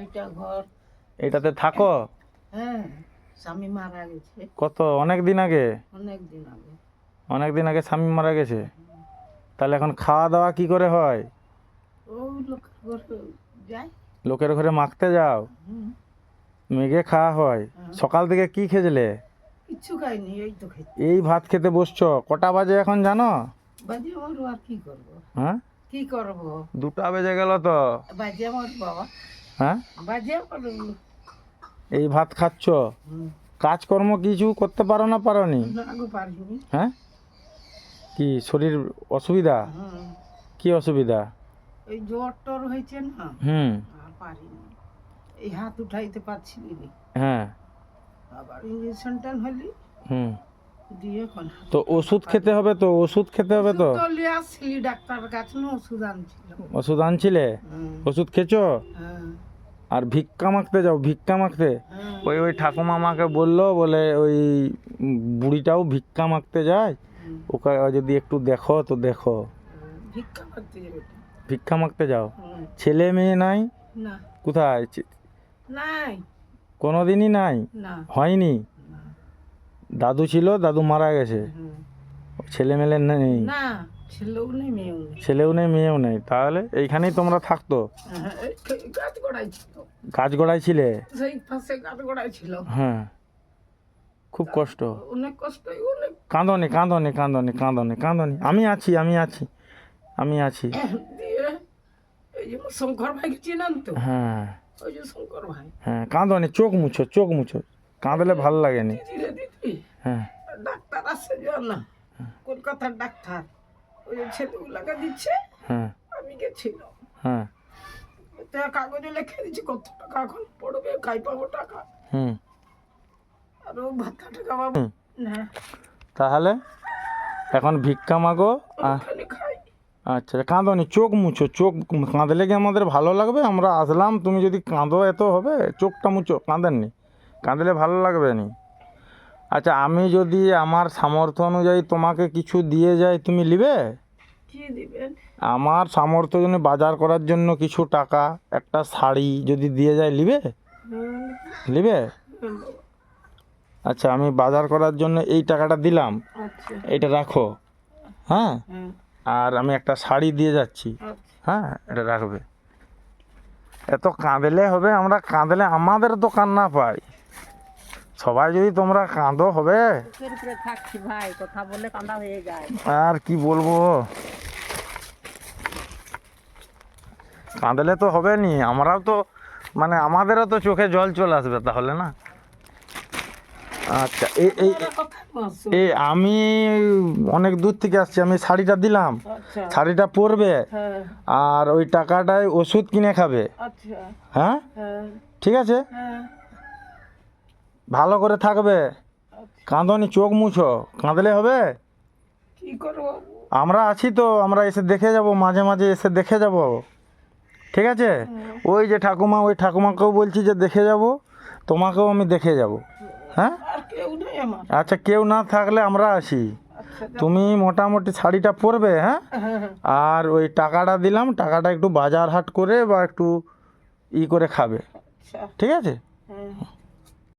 এইটা ঘর। এটাতে থাকো? হ্যাঁ স্বামী মারা গেছে। কত? অনেক দিন আগে? অনেক দিন আগে। অনেক দিন আগে স্বামী মারা গেছে? তাহলে এখন খাওয়া দাওয়া কি করে হয়? ও ঘরে লোকের ঘরে মাখতে যাও? মেঘে খাওয়া হয়। সকাল থেকে কি খেজলে? কিচ্ছু খাইনি এই তো খাই এই ভাত খেতে বসছো? কটা বাজে এখন জানো? বাজে আমার আর কি করব? হ্যাঁ? কি করব? দুটা বেজে গেল তো। বাজে আমার বাবা। হ্যাঁ? এই ভাত খাচ্ছ? কাজকর্ম কিছু করতে পারো না পারো নি হ্যাঁ? কি শরীর অসুবিধা? কি অসুবিধা? এই জ্বর টর হয়েছে না? হুম। এই হাত উঠাইতে পারছি না হ্যাঁ। আবার ইঞ্জেকশনটা হলি হুম। দিয়ে এখন তো ওষুধ খেতে হবে তো? ওষুধ খেতে হবে তো? ওষুধ তো লিয়ে ডাক্তার কাছে ওষুধ আনছিল ওষুধ আনছিলে? ওষুধ খেয়েছো? হ্যাঁ। আর ভিক্ষা মাখতে যাও ভিক্ষা মাখতে হ্যাঁ। ওই ওই ঠাকুমা আমাকে বলল বলে ওই বুড়িটাও ভিক্ষা মাখতে যায়। ওকে যদি একটু দেখো তো দেখো। ভিক্ষা মাখতে যাও। ছেলে মেয়ে নাই? কোথায়? ছে- নাই। কোনো দিনই নাই হয়নি? দাদু ছিল দাদু মারা গেছে। ছেলে মেলে নেই? না। ছেলেও নেই মেয়েও নেই। তাহলে এইখানেই তোমরা থাকতো? হ্যাঁ, গাছ গোড়াই ছিলে। হ্যাঁ। খুব কষ্ট। অনেক কষ্ট কাঁদনি কাঁদনি কাঁদনি কাঁদনি কাঁদনি। আমি আছি আমি আছি আমি আছি। শঙ্কর ভাইকে চিনেন তো? হ্যাঁ। ওই যে শঙ্কর ভাই। হ্যাঁ কাঁদনি চোখ মুছো চোখ মুছো। কাঁদলে ভালো লাগেনি। হ্যাঁ। ডাক্তার আসছে না? কলকাতার ডাক্তার। ওই দিচ্ছে হ্যাঁ আমি গেছিলাম। হ্যাঁ তো কাগজে লিখে দিচ্ছে কত টাকা এখন পড়বে খাই পাবো টাকা? হুম। আর ও ভাতা টাকা পাবো। না তাহলে এখন ভিক্ষা মাগো আচ্ছা কাঁদনি চোখ মুছো চোখ কাঁদলে কি আমাদের ভালো লাগবে? আমরা আসলাম তুমি যদি কাঁদো এত হবে চোখটা মুছো কাঁদেননি। কাঁদলে ভালো লাগবে নি। আচ্ছা আমি যদি আমার সামর্থ্য অনুযায়ী তোমাকে কিছু দিয়ে যাই তুমি নিবে? আমার সামর্থ্য জন্য বাজার করার জন্য কিছু টাকা একটা শাড়ি যদি দিয়ে যায় নিবে? নিবে? আচ্ছা আমি বাজার করার জন্য এই টাকাটা দিলাম। আচ্ছা। এটা রাখো। হ্যাঁ? আর আমি একটা শাড়ি দিয়ে যাচ্ছি। আচ্ছা। হ্যাঁ এটা রাখবে। এত কাঁদলে হবে আমরা কাঁদলে আমাদের তো কান্না পাই। সবাই যদি তোমরা কাঁদো হবে? থাকছি ভাই কথা বলে কান্দা হয়ে যায়। আর কি বলব? কাঁদলে তো হবে নি আমরাও তো মানে আমাদেরও তো চোখে জল চলে আসবে তাহলে না? আচ্ছা এই এই এই আমি অনেক দূর থেকে আসছি আমি শাড়িটা দিলাম। আচ্ছা। শাড়িটা পরবে হ্যাঁ। আর ওই টাকাটায় ওষুধ কিনে খাবে। আচ্ছা। হ্যাঁ? হ্যাঁ। ঠিক আছে? হ্যাঁ। ভালো করে থাকবে। কাঁদনি চোখ মুছো। কাঁদলে হবে? কি করব আমরা আছি তো আমরা এসে দেখে যাব মাঝে মাঝে এসে দেখে যাব। ঠিক আছে? ওই যে ঠাকুমা ওই ঠাকুমাকেও বলছি যে দেখে যাব তোমাকেও আমি দেখে যাব। হ্যাঁ? আচ্ছা কেউ না থাকলে আমরা আছি। আচ্ছা তুমি মোটামুটি শাড়িটা পরবে হ্যাঁ? হ্যাঁ হ্যাঁ। আর ওই টাকাটা দিলাম টাকাটা একটু বাজার হাট করে বা একটু ই করে খাবে। আচ্ছা। ঠিক আছে? হ্যাঁ।